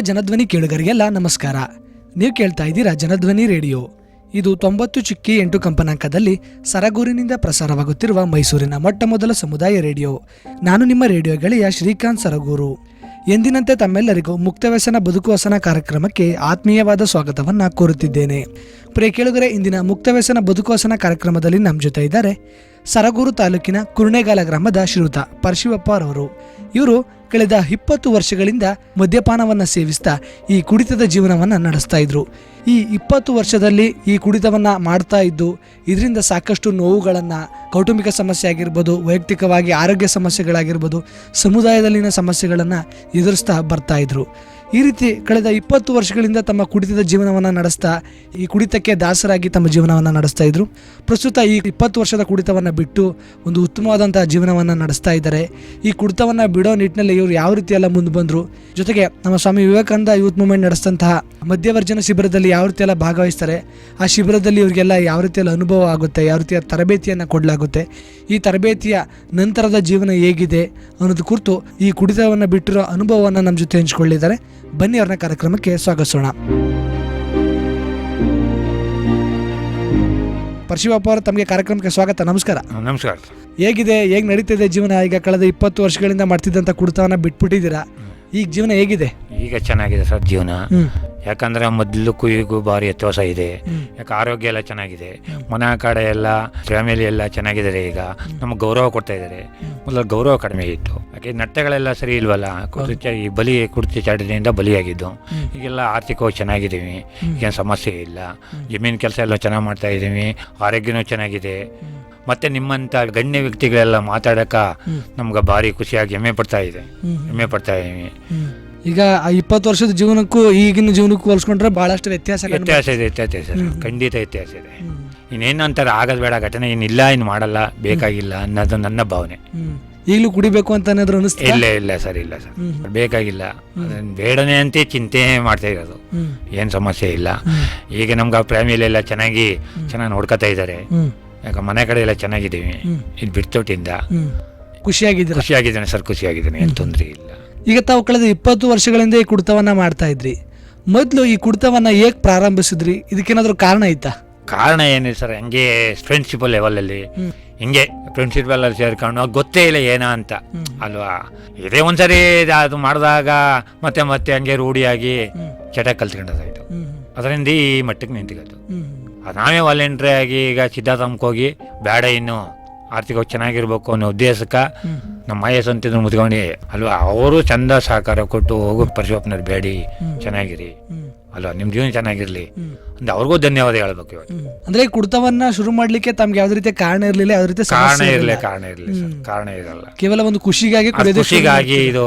ಜನಧ್ವನಿ ಕೇಳುಗರಿಗೆಲ್ಲ ನಮಸ್ಕಾರ. ನೀವು ಕೇಳ್ತಾ ಇದ್ದೀರಾ ಜನಧ್ವನಿ ರೇಡಿಯೋ. ಇದು ತೊಂಬತ್ತು ಚಿಕ್ಕಿ ಎಂಟು ಕಂಪನಾಂಕದಲ್ಲಿ ಸರಗೂರಿನಿಂದ ಪ್ರಸಾರವಾಗುತ್ತಿರುವ ಮೈಸೂರಿನ ಮೊಟ್ಟ ಮೊದಲ ಸಮುದಾಯ ರೇಡಿಯೋ. ನಾನು ನಿಮ್ಮ ರೇಡಿಯೋ ಗೆಳೆಯ ಶ್ರೀಕಾಂತ್ ಸರಗೂರು. ಎಂದಿನಂತೆ ತಮ್ಮೆಲ್ಲರಿಗೂ ಮುಕ್ತ ವ್ಯಸನ, ಬದುಕು ಕಾರ್ಯಕ್ರಮಕ್ಕೆ ಆತ್ಮೀಯವಾದ ಸ್ವಾಗತವನ್ನು ಕೋರುತ್ತಿದ್ದೇನೆ. ಪ್ರಿಯ ಕೇಳುಗರೆ, ಇಂದಿನ ಮುಕ್ತ ವ್ಯಸನ, ಬದುಕು ಕಾರ್ಯಕ್ರಮದಲ್ಲಿ ನಮ್ಮ ಜೊತೆ ಇದ್ದಾರೆ ಸರಗೂರು ತಾಲೂಕಿನ ಕುರುಣೇಗಾಲ ಗ್ರಾಮದ ಶ್ರೀಯುತ ಪರಶಿವಪ್ಪರವರು ಇವರು ಕಳೆದ ಇಪ್ಪತ್ತು ವರ್ಷಗಳಿಂದ ಮದ್ಯಪಾನವನ್ನು ಸೇವಿಸ್ತಾ ಈ ಕುಡಿತದ ಜೀವನವನ್ನು ನಡೆಸ್ತಾ ಇದ್ರು. ಈ ಇಪ್ಪತ್ತು ವರ್ಷದಲ್ಲಿ ಈ ಕುಡಿತವನ್ನು ಮಾಡ್ತಾ ಇದ್ದು, ಇದರಿಂದ ಸಾಕಷ್ಟು ನೋವುಗಳನ್ನು, ಕೌಟುಂಬಿಕ ಸಮಸ್ಯೆ ಆಗಿರ್ಬೋದು, ವೈಯಕ್ತಿಕವಾಗಿ ಆರೋಗ್ಯ ಸಮಸ್ಯೆಗಳಾಗಿರ್ಬೋದು, ಸಮುದಾಯದಲ್ಲಿನ ಸಮಸ್ಯೆಗಳನ್ನು ಎದುರಿಸ್ತಾ ಬರ್ತಾ ಇದ್ರು. ಈ ರೀತಿ ಕಳೆದ ಇಪ್ಪತ್ತು ವರ್ಷಗಳಿಂದ ತಮ್ಮ ಕುಡಿತದ ಜೀವನವನ್ನು ನಡೆಸ್ತಾ, ಈ ಕುಡಿತಕ್ಕೆ ದಾಸರಾಗಿ ತಮ್ಮ ಜೀವನವನ್ನು ನಡೆಸ್ತಾ ಇದ್ರು. ಪ್ರಸ್ತುತ ಈ ಇಪ್ಪತ್ತು ವರ್ಷದ ಕುಡಿತವನ್ನು ಬಿಟ್ಟು ಒಂದು ಉತ್ತಮವಾದಂತಹ ಜೀವನವನ್ನು ನಡೆಸ್ತಾ ಇದ್ದಾರೆ. ಈ ಕುಡಿತವನ್ನು ಬಿಡೋ ನಿಟ್ಟಿನಲ್ಲಿ ಇವರು ಯಾವ ರೀತಿ ಎಲ್ಲ ಮುಂದೆ ಬಂದರು? ಜೊತೆಗೆ ನಮ್ಮ ಸ್ವಾಮಿ ವಿವೇಕಾನಂದ ಯೂತ್ ಮೂಮೆಂಟ್ ನಡೆಸಿದಂತಹ ಮಧ್ಯವರ್ಜನ ಶಿಬಿರದಲ್ಲಿ ಯಾವ ರೀತಿ ಎಲ್ಲ ಭಾಗವಹಿಸ್ತಾರೆ? ಆ ಶಿಬಿರದಲ್ಲಿ ಇವರಿಗೆಲ್ಲ ಯಾವ ರೀತಿಯಲ್ಲಿ ಅನುಭವ ಆಗುತ್ತೆ? ಯಾವ ರೀತಿಯ ತರಬೇತಿಯನ್ನು ಕೊಡಲಾಗುತ್ತೆ? ಈ ತರಬೇತಿಯ ನಂತರದ ಜೀವನ ಹೇಗಿದೆ ಅನ್ನೋದು ಕುರಿತು ಈ ಕುಡಿತವನ್ನು ಬಿಟ್ಟಿರೋ ಅನುಭವವನ್ನು ನಮ್ಮ ಜೊತೆ ಹಂಚಿಕೊಳ್ಳಿದ್ದಾರೆ. ಬನ್ನಿ ಅವ್ರನ್ನ ಕಾರ್ಯಕ್ರಮಕ್ಕೆ ಸ್ವಾಗತಿಸೋಣ. ಪರಶಿವಪ್ಪ ಅವರು ತಮಗೆ ಕಾರ್ಯಕ್ರಮಕ್ಕೆ ಸ್ವಾಗತ ನಮಸ್ಕಾರ. ನಮಸ್ಕಾರ. ಹೇಗಿದೆ ಹೇಗೆ ನಡೀತಿದೆ ಜೀವನ? ಈಗ ಕಳೆದ ಇಪ್ಪತ್ತು ವರ್ಷಗಳಿಂದ ಮಾಡ್ತಿದ್ದಂಥ ಕುಡಿತವನ್ನ ಬಿಟ್ಬಿಟ್ಟಿದ್ದೀರಾ? ಈಗ ಜೀವನ ಹೇಗಿದೆ? ಈಗ ಚೆನ್ನಾಗಿದೆ ಸರ್ ಜೀವನ. ಯಾಕಂದ್ರೆ ಮೊದಲಕ್ಕೂ ಈಗೂ ಭಾರಿ ವ್ಯತ್ಯಾಸ ಇದೆ. ಯಾಕೆ ಆರೋಗ್ಯ ಎಲ್ಲ ಚೆನ್ನಾಗಿದೆ. ಮನೆ ಕಡೆ ಎಲ್ಲ ಫ್ಯಾಮಿಲಿ ಎಲ್ಲ ಚೆನ್ನಾಗಿದ್ದಾರೆ ಈಗ. ನಮಗೆ ಗೌರವ ಕೊಡ್ತಾ ಇದ್ದಾರೆ. ಮೊದಲು ಗೌರವ ಕಡಿಮೆ ಇತ್ತು. ಯಾಕೆ ನಟ್ಟೆಗಳೆಲ್ಲ ಸರಿ ಇಲ್ವಲ್ಲ? ಕುರ್ಚಿ ಈ ಬಲಿ ಕುರ್ತಿ ಚಾಟದಿಂದ ಬಲಿಯಾಗಿದ್ದು. ಈಗೆಲ್ಲ ಆರ್ಥಿಕವಾಗಿ ಚೆನ್ನಾಗಿದ್ದೀವಿ. ಏನು ಸಮಸ್ಯೆ ಇಲ್ಲ. ಜಮೀನು ಕೆಲಸ ಎಲ್ಲ ಚೆನ್ನಾಗಿ ಮಾಡ್ತಾ ಇದ್ದೀವಿ. ಆರೋಗ್ಯನೂ ಚೆನ್ನಾಗಿದೆ. ಮತ್ತೆ ನಿಮ್ಮಂತ ಗಣ್ಯ ವ್ಯಕ್ತಿಗಳೆಲ್ಲ ಮಾತಾಡಕ ನಮ್ಗೆ ಭಾರಿ ಖುಷಿಯಾಗಿ ಹೆಮ್ಮೆ ಪಡ್ತಾ ಇದೆ. ಹೆಮ್ಮೆ ಪಡ್ತಾ ಇದ್ದೀವಿ. ಈಗ ಆ ಇಪ್ಪತ್ತು ವರ್ಷದ ಜೀವನಕ್ಕೂ ಈಗಿನ ಜೀವನಕ್ಕೂ ಹೋಲಿಸ್ಕೊಂಡ್ರೆ ಬಹಳಷ್ಟು ವ್ಯತ್ಯಾಸ ವ್ಯತ್ಯಾಸ ಇದೆ ವ್ಯತ್ಯಾಸ ಇದೆ ಸರ್. ಖಂಡಿತ ವ್ಯತ್ಯಾಸ ಇದೆ. ಇನ್ನೇನು ಅಂತಾರೆ ಆಗದ್ ಬೇಡ ಘಟನೆ ಏನಿಲ್ಲ ಇನ್ನು ಮಾಡಲ್ಲ ಬೇಕಾಗಿಲ್ಲ ಅನ್ನೋದು ನನ್ನ ಭಾವನೆ. ಹ್ಮ್. ಈಗಲೂ ಕುಡಿಬೇಕು ಅಂತ ಏನಾದ್ರು ಅನಿಸ್ತಾ ಇಲ್ಲ ಇಲ್ಲ ಸರ್ ಇಲ್ಲ ಸರ್. ಬೇಕಾಗಿಲ್ಲ. ಅದನ್ನ ಬೇಡನೆ ಅಂತ ಚಿಂತೆ ಮಾಡ್ತಾ ಇರೋದು. ಹ್ಮ್. ಏನು ಸಮಸ್ಯೆ ಇಲ್ಲ. ಈಗ ನಮ್ಗೆ ಫ್ಯಾಮಿಲಿ ಎಲ್ಲ ಚೆನ್ನಾಗಿ ಚೆನ್ನಾಗಿ ನೋಡ್ಕೊತಾ ಇದ್ದಾರೆ ಹ್ಮ್. ಯಾಕೆ ಮನೆ ಕಡೆ ಎಲ್ಲ ಚೆನ್ನಾಗಿದ್ದೀವಿ. ಇದು ಬಿಡ್ತೋಟಿಂದ ಹ್ಮ್. ಖುಷಿಯಾಗಿದ್ದೀರಾ? ಖುಷಿಯಾಗಿದ್ದೇನೆ ಸರ್ ಖುಷಿಯಾಗಿದ್ದೇನೆ. ಏನು ತೊಂದರೆ ಇಲ್ಲ. ಈಗ ತಾವು ಕಳೆದ ಇಪ್ಪತ್ತು ವರ್ಷಗಳಿಂದ ಈ ಕುಡಿತವನ್ನ ಮಾಡ್ತಾ ಇದ್ರಿ ಮೊದಲು ಈ ಕುಡಿತವನ್ನ ಹೇಗೆ ಪ್ರಾರಂಭಿಸಿದ್ರಿ ಇದಕ್ಕೇನಾದ್ರೂ ಕಾರಣ ಐತಾ ಕಾರಣ ಏನಿದೆ ಸರ್ ಹಂಗೆ ಫ್ರೆಂಡ್ಶಿಪ್ ಲೆವೆಲಲ್ಲಿ. ಹಿಂಗೆ ಫ್ರೆಂಡ್ಶಿಪ್ ಎಲ್ಲ ಸೇರ್ಕೊಂಡು ಗೊತ್ತೇ ಇಲ್ಲ ಏನ ಅಂತ ಅಲ್ವಾ ಇದೇ ಒಂದ್ಸರಿ ಅದು ಮಾಡಿದಾಗ ಮತ್ತೆ ಮತ್ತೆ ಹಂಗೆ ರೂಢಿಯಾಗಿ. ಚಟ ಕಲ್ತ್ಕೊಂಡದಾಯ್ತು. ಅದರಿಂದ ಈ ಮಟ್ಟಕ್ಕೆ ನಿಂತಿಗದು. ಅದು ನಾವೇ ವಾಲಂಟ್ರಿ ಆಗಿ ಈಗ ಸಿದ್ಧಾರ್ಥಮ್ಗೆ ಹೋಗಿ ಬೇಡ ಇನ್ನು ಆರ್ಥಿಕವಾಗಿ ಚೆನ್ನಾಗಿರ್ಬೇಕು ಅನ್ನೋ ಉದ್ದೇಶಕ್ಕೆ. ನಮ್ಮ ಮಾಯ ಸಂತಿದ್ರು ಮುದ್ಕೊಂಡು ಅಲ್ವಾ? ಅವರು ಚಂದ ಸಹಕಾರ ಕೊಟ್ಟು ಹೋಗು ಪರಶುವಪ್ಪನವ್ರು ಬೇಡಿ ಚೆನ್ನಾಗಿರಿ. ಅಲ್ವಾ? ನಿಮ್ಮ ಜೀವನ ಚೆನ್ನಾಗಿರ್ಲಿ. ಅಂದ್ರೆ ಅವ್ರಿಗೂ ಧನ್ಯವಾದ ಹೇಳ್ಬೇಕು ಇವತ್ತು ಅಂದ್ರೆ ಕುಡಿತವನ್ನ ಶುರು ಮಾಡ್ಲಿಕ್ಕೆ ತಮ್ಗೆ ಯಾವ್ದು ರೀತಿ ಕಾರಣ ಇರ್ಲಿಲ್ಲ ಯಾವ್ದು ರೀತಿ ಕಾರಣ ಇರಲಿ ಇರ್ಲಿಲ್ಲ. ಕಾರಣ ಇರ್ಲಿ ಕಾರಣ ಇರಲ್ಲ. ಕೇವಲ ಒಂದು ಖುಷಿಗಾಗಿ ಖುಷಿಗಾಗಿ ಇದು